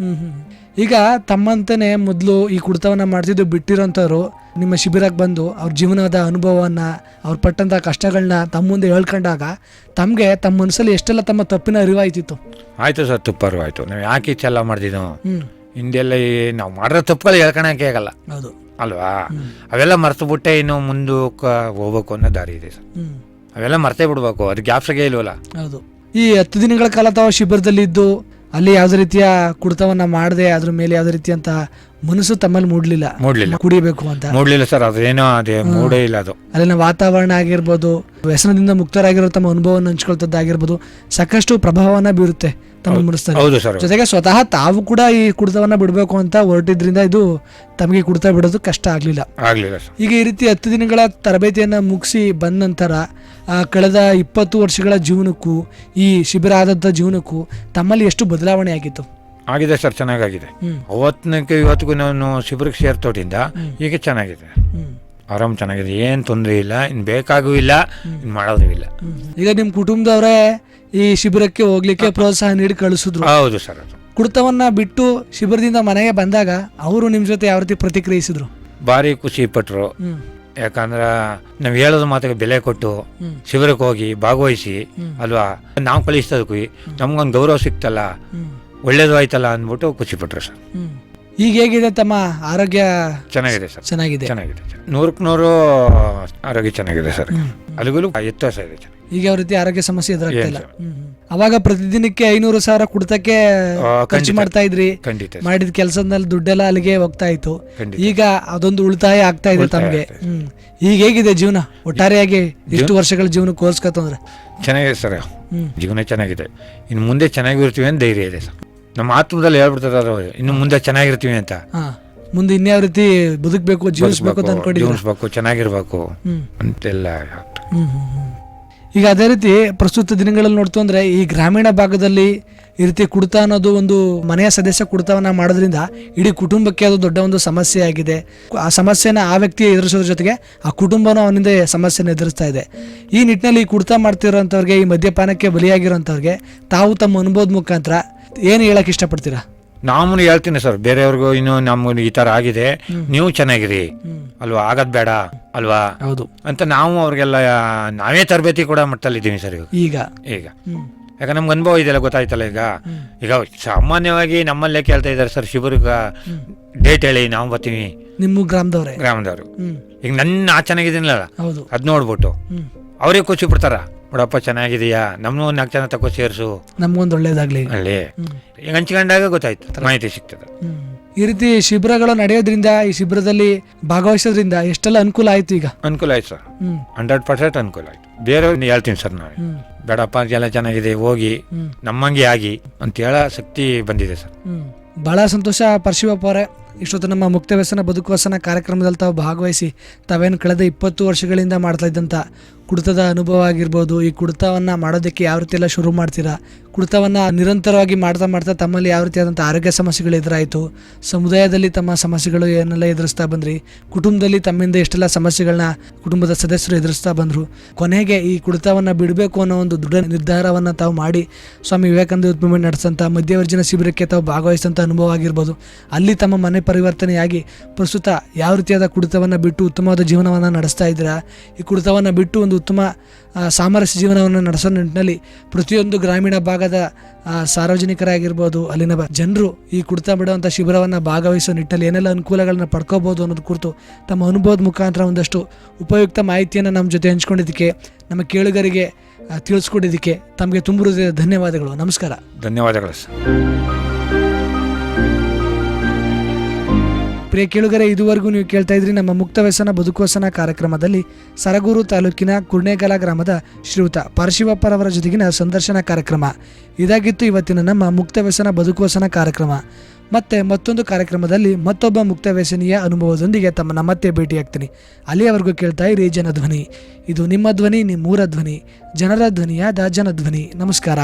ಈಗ ತಮ್ಮಂತನೇ ಮೊದಲು ಈ ಕುಡಿತವನ್ನ ಮಾಡ್ತಿದ್ದು ಬಿಟ್ಟಿರೋಂಥವ್ರು ನಿಮ್ಮ ಶಿಬಿರಕ್ಕೆ ಬಂದು ಅವ್ರ ಜೀವನದ ಅನುಭವವನ್ನು ಅವ್ರು ಪಟ್ಟಂಥ ಕಷ್ಟಗಳನ್ನ ತಮ್ಮ ಮುಂದೆ ಹೇಳ್ಕೊಂಡಾಗ ತಮಗೆ ತಮ್ಮ ಮನಸ್ಸಲ್ಲಿ ಎಷ್ಟೆಲ್ಲ ತಮ್ಮ ತಪ್ಪಿನ ಅರಿವಾಯ್ತಿತ್ತು? ಆಯಿತು ಸರ್ ತುಪ್ಪ ಅರಿವಾಯ್ತು ನಾವು ಯಾಕೆ ಚೆಲ್ಲ ಮಾಡ್ತಿದ್ದೋ? ಹಿಂದೆಲ್ಲ ನಾವು ಮಾಡಿರೋ ತಪ್ಪುಗಳು ಹೇಳ್ಕೊಳಕ್ಕೆ ಆಗಲ್ಲ. ಹೌದು. ಅಲ್ವಾ? ಅವೆಲ್ಲ ಮರ್ತು ಬಿಟ್ಟೆ ಇನ್ನು ಮುಂದಕ್ಕೆ ಹೋಗ್ಬೇಕು ಅನ್ನೋ ದಾರಿ ಇದೆ ಸರ್. ಅವೆಲ್ಲ ಮರ್ತೇ ಬಿಡ್ಬೇಕು ಅದು ಗ್ಯಾಪ್ಸಾಗೆ ಇಲ್ವಲ್ಲ? ಹೌದು. ಈ ಹತ್ತು ದಿನಗಳ ಕಾಲ ತಾವು ಶಿಬಿರದಲ್ಲಿ ಇದ್ದು ಅಲ್ಲಿ ಯಾವುದೇ ರೀತಿಯ ಕುಡಿತವನ್ನ ಮಾಡದೆ ಅದ್ರ ಮೇಲೆ ಯಾವುದೇ ರೀತಿಯಂತ ಮನಸ್ಸು ತಮ್ಮಲ್ಲಿ ಮೂಡ್ಲಿಲ್ಲ. ಮೂಡ್ಲಿಲ್ಲ. ಕುಡಿಬೇಕು ಅಂತ. ಮೂಡ್ಲಿಲ್ಲ ಸರ್ ಅದೇನೋ ಅದೇ ಮೂಡೇ ಇಲ್ಲ ಅದು. ಅಲ್ಲಿನ ವಾತಾವರಣ ಆಗಿರ್ಬೋದು ವ್ಯಸನದಿಂದ ಮುಕ್ತರಾಗಿರೋ ತಮ್ಮ ಅನುಭವವನ್ನು ಹಂಚ್ಕೊಳ್ತದ್ದಾಗಿರ್ಬೋದು ಸಾಕಷ್ಟು ಪ್ರಭಾವನ ಬೀರುತ್ತೆ ತಮ್ಮ ಮುಡಿಸ್ತಾರೆ. ಹೌದು ಸರ್ ಜೊತೆಗೆ ಸ್ವತಃ ತಾವು ಕೂಡ ಈ ಕುಡಿತವನ್ನ ಬಿಡಬೇಕು ಅಂತ ಹೊರಟಿದ್ರಿಂದ ಇದು ತಮಗೆ ಕುಡಿತ ಬಿಡೋದು ಕಷ್ಟ ಆಗಲಿಲ್ಲ. ಆಗ್ಲಿಲ್ಲ ಸರ್. ಈಗ ಈ ರೀತಿ ಹತ್ತು ದಿನಗಳ ತರಬೇತಿಯನ್ನು ಮುಗಿಸಿ ಬಂದ ನಂತರ ಆ, ಕಳೆದ ಇಪ್ಪತ್ತು ವರ್ಷಗಳ ಜೀವನಕ್ಕೂ ಈ ಶಿಬಿರ ಆದಂಥ ಜೀವನಕ್ಕೂ ತಮ್ಮಲ್ಲಿ ಎಷ್ಟು ಬದಲಾವಣೆ ಆಗಿತ್ತು? ಆಗಿದೆ ಸರ್ ಚೆನ್ನಾಗಾಗಿದೆ. ಅವತ್ತಿನಕ್ಕೆ ಇವತ್ತಿಗೂ ನಾನು ಶಿಬಿರಕ್ಕೆ ಸೇರ್ತೋಟಿಂದ ಈಗ ಚೆನ್ನಾಗಿದೆ. ಆರಾಮ್ ಚೆನ್ನಾಗಿದೆ. ಏನು ತೊಂದರೆ ಇಲ್ಲ ಇನ್ನು ಬೇಕಾಗೂ ಇಲ್ಲ ಇನ್ನು ಮಾಡೋದು ಇಲ್ಲ. ಈಗ ನಿಮ್ಮ ಕುಟುಂಬದವರೇ ಈ ಶಿಬಿರಕ್ಕೆ ಹೋಗ್ಲಿಕ್ಕೆ ಪ್ರೋತ್ಸಾಹ ನೀಡಿ ಕಳಿಸಿದ್ರು. ಹೌದು ಸರ್ ಅದು. ಕುಡಿತವನ್ನ ಬಿಟ್ಟು ಶಿಬಿರದಿಂದ ಮನೆಗೆ ಬಂದಾಗ ಅವರು ನಿಮ್ಮ ಜೊತೆ ಯಾವ ರೀತಿ ಪ್ರತಿಕ್ರಿಯಿಸಿದ್ರು? ಭಾರಿ ಖುಷಿ ಪಟ್ರು. ಯಾಕಂದ್ರ ನಾವು ಹೇಳೋದು ಮಾತಿಗೆ ಬೆಲೆ ಕೊಟ್ಟು ಶಿಬಿರಕ್ಕೆ ಹೋಗಿ ಭಾಗವಹಿಸಿ. ಅಲ್ವಾ? ನಾವು ಕಲಿಸ್ತದಕ್ಕೂ ನಮ್ಗೊಂದು ಗೌರವ ಸಿಕ್ತಲ್ಲ? ಒಳ್ಳೇದು ಆಯ್ತಲ್ಲ ಅಂದ್ಬಿಟ್ಟು ಖುಷಿಪಟ್ರು ಸರ್. ಈಗ ಹೇಗಿದೆ ತಮ್ಮ ಆರೋಗ್ಯ? ಚೆನ್ನಾಗಿದೆ ಸರ್. ಚೆನ್ನಾಗಿದೆ. ಚೆನ್ನಾಗಿದೆ ನೂರಕ್ಕೆ ನೂರು ಆರೋಗ್ಯ ಚೆನ್ನಾಗಿದೆ ಸರ್. ಅಲ್ಲಿಗೂ ವ್ಯತ್ಯಾಸ ಇದೆ ಸರ್ ಈಗ ಯಾವ ರೀತಿ ಆರೋಗ್ಯ ಸಮಸ್ಯೆ ಎದುರಾಗ್ತಿಲ್ಲ ಏನ್ ಸರ್? ಹ್ಮ್, ಹ್ಮ್. ಅವಾಗ ಪ್ರತಿದಿನಕ್ಕೆ ಐನೂರು ಸಾವಿರ ಕುಡ್ತಕ್ಕೆ ಆ, ಖರ್ಚು ಖಂಡಿತ. ಮಾಡ್ತಾ ಇದ್ರಿ. ಖಂಡಿತ ಸರ್. ಮಾಡಿದ ಕೆಲಸದಲ್ಲಿ ದುಡ್ಡೆಲ್ಲ ಅಲ್ಲಿಗೆ ಹೋಗ್ತಾ ಇತ್ತು. ಖಂಡಿತ. ಈಗ ಅದೊಂದು ಉಳಿತಾಯ ಆಗ್ತಾ ಇದೆ ತಮಗೆ ತಮ್ಗೆ. ಆಗ್ತಾ ಹ್ಮ್. ಈಗ ಹೇಗಿದೆ ಜೀವನ? ಒಟ್ಟಾರೆಯಾಗಿ ಎಷ್ಟು ವರ್ಷಗಳ ಜೀವನ ಕೋರ್ಸ್ಕೊತಂದ್ರೆ ಚೆನ್ನಾಗಿದೆ ಸರ್. ಹ್ಮ್. ಜೀವನ ಚೆನ್ನಾಗಿದೆ. ಇನ್ನು ಮುಂದೆ ಚೆನ್ನಾಗಿರ್ತೀವಿ ಅಂತ ಧೈರ್ಯ ಇದೆ ಸರ್. ನಮ್ಮ ಆತ್ಮದಲ್ಲಿ ಹೇಳ್ಬಿಡ್ತಾರೆ ಅವರು ಇನ್ನು ಮುಂದೆ ಚೆನ್ನಾಗಿರ್ತೀವಿ ಅಂತ. ಹಾ ಮುಂದೆ ಇನ್ಯಾವ ರೀತಿ ಬದುಕಬೇಕು ಜೀವಿಸಬೇಕು ಅಂತ ಅನ್ಕೊಂಡಿದ್ದೀರಾ? ಜೀವಿಸ್ಬೇಕು ಚೆನ್ನಾಗಿರ್ಬೇಕು ಹ್ಮ್. ಅಂತೆಲ್ಲ ಹ್ಮ್, ಹ್ಮ್, ಹ್ಮ್. ಈಗ ಅದೇ ರೀತಿ ಪ್ರಸ್ತುತ ದಿನಗಳಲ್ಲಿ ನೋಡ್ತು ಅಂದ್ರೆ ಈ ಗ್ರಾಮೀಣ ಭಾಗದಲ್ಲಿ ಈ ರೀತಿ ಕುಡಿತ ಅನ್ನೋದು ಒಂದು ಮನೆಯ ಸದಸ್ಯ ಕುಡಿತವನ್ನ ಮಾಡೋದ್ರಿಂದ ಇಡೀ ಕುಟುಂಬಕ್ಕೆ ಅದು ದೊಡ್ಡ ಒಂದು ಸಮಸ್ಯೆ ಆಗಿದೆ. ಆ ಸಮಸ್ಯೆನ ಆ ವ್ಯಕ್ತಿ ಎದುರಿಸೋದ್ರ ಜೊತೆಗೆ ಆ ಕುಟುಂಬನೂ ಅವನಿಂದ ಸಮಸ್ಯೆನ ಎದುರಿಸ್ತಾ ಇದೆ. ಈ ನಿಟ್ಟಿನಲ್ಲಿ ಈ ಕುಡಿತ ಮಾಡ್ತಿರೋಂಥವ್ರಿಗೆ ಈ ಮದ್ಯಪಾನಕ್ಕೆ ಬಲಿಯಾಗಿರೋಂಥವ್ರಿಗೆ ತಾವು ತಮ್ಮ ಅನುಭವದ ಮುಖಾಂತರ ಏನು ಹೇಳಕ್ ಇಷ್ಟಪಡ್ತೀರಾ? ನಾನು ಹೇಳ್ತೀನಿ ಸರ್. ಬೇರೆಯವ್ರಿಗೂ ಇನ್ನು ನಮ್ಗೆ ಈ ತರ ಆಗಿದೆ. ನೀವು ಚೆನ್ನಾಗಿರಿ. ಅಲ್ವಾ? ಆಗದ್ ಬೇಡ. ಅಲ್ವಾ? ಹೌದು. ಅಂತ ನಾವು ಅವ್ರಿಗೆಲ್ಲ ನಾವೇ ತರಬೇತಿ ಕೂಡ ಮಟ್ಟದಲ್ಲಿದ್ದೀವಿ ಸರ್ ಈಗ? ಈಗ. ಈಗ ಯಾಕಂದ್ರೆ ನಮ್ಗೆ ಅನುಭವ ಇದೆಯಲ್ಲ ಗೊತ್ತಾಯ್ತಲ್ಲ ಈಗ? ಈಗ ಸಾಮಾನ್ಯವಾಗಿ ನಮ್ಮಲ್ಲೇ ಕೇಳ್ತಾ ಇದ್ದಾರೆ ಸರ್ ಶಿಬಿರಗ ಡೇಟ್ ಹೇಳಿ ನಾವು ಬರ್ತೀವಿ. ನಿಮ್ಮ ಗ್ರಾಮದವ್ರೆ? ಗ್ರಾಮದವರು. ಈಗ ನನ್ನ ಆ ಚೆನ್ನಾಗಿದ್ದೀನಲ್ಲ ಹೌದು. ಅದ್ ನೋಡ್ಬಿಟ್ಟು. ಅವ್ರಿಗೆ ಖುಷಿ ಬಿಡ್ತಾರ ನೋಡಪ್ಪ ಚೆನ್ನಾಗಿದೆಯಾ? ನಮ್ಮನ್ನು ನಾಲ್ಕು ಜನ ತಗೋ ಸೇರಿಸು. ನಮ್ಗೊಂದು ಒಳ್ಳೇದಾಗ್ಲಿ. ಅಲ್ಲಿ ಈಗ ಹಂಚಿಕೊಂಡಾಗ ಗೊತ್ತಾಯ್ತು ಮಾಹಿತಿ ಸಿಗ್ತದೆ. ಈ ರೀತಿ ಶಿಬಿರಗಳು ನಡೆಯೋದ್ರಿಂದ ಈ ಶಿಬಿರದಲ್ಲಿ ಭಾಗವಹಿಸೋದ್ರಿಂದ ಎಷ್ಟೆಲ್ಲ ಅನುಕೂಲ ಆಯ್ತು ಈಗ? ಅನುಕೂಲ ಆಯ್ತು ಸರ್. ಹಂಡ್ರೆಡ್ ಪರ್ಸೆಂಟ್ ಅನುಕೂಲ ಆಯ್ತು. ಬೇರೆಯವ್ರನ್ನ ಹೇಳ್ತೀನಿ ಸರ್ ನಾವು. ಬೇಡಪ್ಪ ಎಲ್ಲ ಚೆನ್ನಾಗಿದೆ ಹೋಗಿ ನಮ್ಮಂಗೆ ಆಗಿ ಅಂತ ಹೇಳ ಶಕ್ತಿ ಬಂದಿದೆ ಸರ್. ಬಹಳ ಸಂತೋಷ ಪರಶಿವಪ್ಪ ಅವರೇ. ಇಷ್ಟೊತ್ತು ನಮ್ಮ ಮುಕ್ತ ವ್ಯಸನ ಬದುಕುವಸನ ಕಾರ್ಯಕ್ರಮದಲ್ಲಿ ತಾವು ಭಾಗವಹಿಸಿ ತಾವೇನು ಕಳೆದ ಇಪ್ಪತ್ತು ವರ್ಷಗಳಿಂದ ಮಾಡ್ತಾ ಇದ್ದಂಥ ಕುಡಿತದ ಅನುಭವ ಆಗಿರ್ಬೋದು, ಈ ಕುಡಿತವನ್ನು ಮಾಡೋದಕ್ಕೆ ಯಾವ ರೀತಿ ಎಲ್ಲ ಶುರು ಮಾಡ್ತೀರಾ? ಕುಡಿತವನ್ನು ನಿರಂತರವಾಗಿ ಮಾಡ್ತಾ ಮಾಡ್ತಾ ತಮ್ಮಲ್ಲಿ ಯಾವ ರೀತಿಯಾದಂಥ ಆರೋಗ್ಯ ಸಮಸ್ಯೆಗಳು ಎದುರಾಯಿತು? ಸಮುದಾಯದಲ್ಲಿ ತಮ್ಮ ಸಮಸ್ಯೆಗಳು ಏನೆಲ್ಲ ಎದುರಿಸ್ತಾ ಬಂದ್ರಿ? ಕುಟುಂಬದಲ್ಲಿ ತಮ್ಮಿಂದ ಎಷ್ಟೆಲ್ಲ ಸಮಸ್ಯೆಗಳನ್ನ ಕುಟುಂಬದ ಸದಸ್ಯರು ಎದುರಿಸ್ತಾ ಬಂದರು? ಕೊನೆಗೆ ಈ ಕುಡಿತವನ್ನು ಬಿಡಬೇಕು ಅನ್ನೋ ಒಂದು ದೃಢ ನಿರ್ಧಾರವನ್ನು ತಾವು ಮಾಡಿ ಸ್ವಾಮಿ ವಿವೇಕಾನಂದ ಯೂತ್ ನಡೆಸಿದಂಥ ಮಧ್ಯವರ್ಜನ ಶಿಬಿರಕ್ಕೆ ತಾವು ಭಾಗವಹಿಸಿದಂಥ ಅನುಭವ ಆಗಿರ್ಬೋದು. ಅಲ್ಲಿ ತಮ್ಮ ಮನೆ ಪರಿವರ್ತನೆಯಾಗಿ ಪ್ರಸ್ತುತ ಯಾವ ರೀತಿಯಾದ ಕುಡಿತವನ್ನು ಬಿಟ್ಟು ಉತ್ತಮವಾದ ಜೀವನವನ್ನು ನಡೆಸ್ತಾ ಇದ್ದೀರಾ? ಈ ಕುಡಿತವನ್ನು ಬಿಟ್ಟು ಒಂದು ಉತ್ತಮ ಸಾಮರಸ್ಯ ಜೀವನವನ್ನು ನಡೆಸೋ ನಿಟ್ಟಿನಲ್ಲಿ ಪ್ರತಿಯೊಂದು ಗ್ರಾಮೀಣ ಭಾಗದ ಸಾರ್ವಜನಿಕರಾಗಿರ್ಬೋದು, ಅಲ್ಲಿನ ಜನರು ಈ ಕುಡಿತ ಬಿಡುವಂಥ ಶಿಬಿರವನ್ನು ಭಾಗವಹಿಸೋ ನಿಟ್ಟಲ್ಲಿ ಏನೆಲ್ಲ ಅನುಕೂಲಗಳನ್ನ ಪಡ್ಕೋಬೋದು ಅನ್ನೋದು ಕುರಿತು ತಮ್ಮ ಅನುಭವದ ಮುಖಾಂತರ ಒಂದಷ್ಟು ಉಪಯುಕ್ತ ಮಾಹಿತಿಯನ್ನು ನಮ್ಮ ಜೊತೆ ಹಂಚ್ಕೊಂಡಿದ್ದಕ್ಕೆ, ನಮ್ಮ ಕೇಳುಗರಿಗೆ ತಿಳಿಸ್ಕೊಂಡಿದ್ದಕ್ಕೆ ತಮಗೆ ತುಂಬ ಧನ್ಯವಾದಗಳು. ನಮಸ್ಕಾರ. ಧನ್ಯವಾದಗಳು ಸರ್. ಪ್ರಿಯ ಕೇಳುಗರೆ, ಇದುವರೆಗೂ ನೀವು ಕೇಳ್ತಾ ಇದ್ರಿ ನಮ್ಮ ಮುಕ್ತ ವ್ಯಸನ ಬದುಕುವಸನ ಕಾರ್ಯಕ್ರಮದಲ್ಲಿ ಸರಗೂರು ತಾಲೂಕಿನ ಕುರ್ಣೇಗಲ ಗ್ರಾಮದ ಶ್ರೀಯುತ ಪರಶಿವಪ್ಪರವರ ಜೊತೆಗಿನ ಸಂದರ್ಶನ ಕಾರ್ಯಕ್ರಮ. ಇದಾಗಿತ್ತು ಇವತ್ತಿನ ನಮ್ಮ ಮುಕ್ತ ವ್ಯಸನ ಬದುಕುವಸನ ಕಾರ್ಯಕ್ರಮ. ಮತ್ತೆ ಮತ್ತೊಂದು ಕಾರ್ಯಕ್ರಮದಲ್ಲಿ ಮತ್ತೊಬ್ಬ ಮುಕ್ತ ವ್ಯಸನಿಯ ಅನುಭವದೊಂದಿಗೆ ತಮ್ಮನ್ನ ಮತ್ತೆ ಭೇಟಿಯಾಗ್ತೀನಿ. ಅಲ್ಲಿಯವರೆಗೂ ಕೇಳ್ತಾ ಇರಿ, ಜನಧ್ವನಿ. ಇದು ನಿಮ್ಮ ಧ್ವನಿ, ನಿಮ್ಮೂರ ಧ್ವನಿ. ಜನರ ಧ್ವನಿಯಾದ ಜನಧ್ವನಿ. ನಮಸ್ಕಾರ.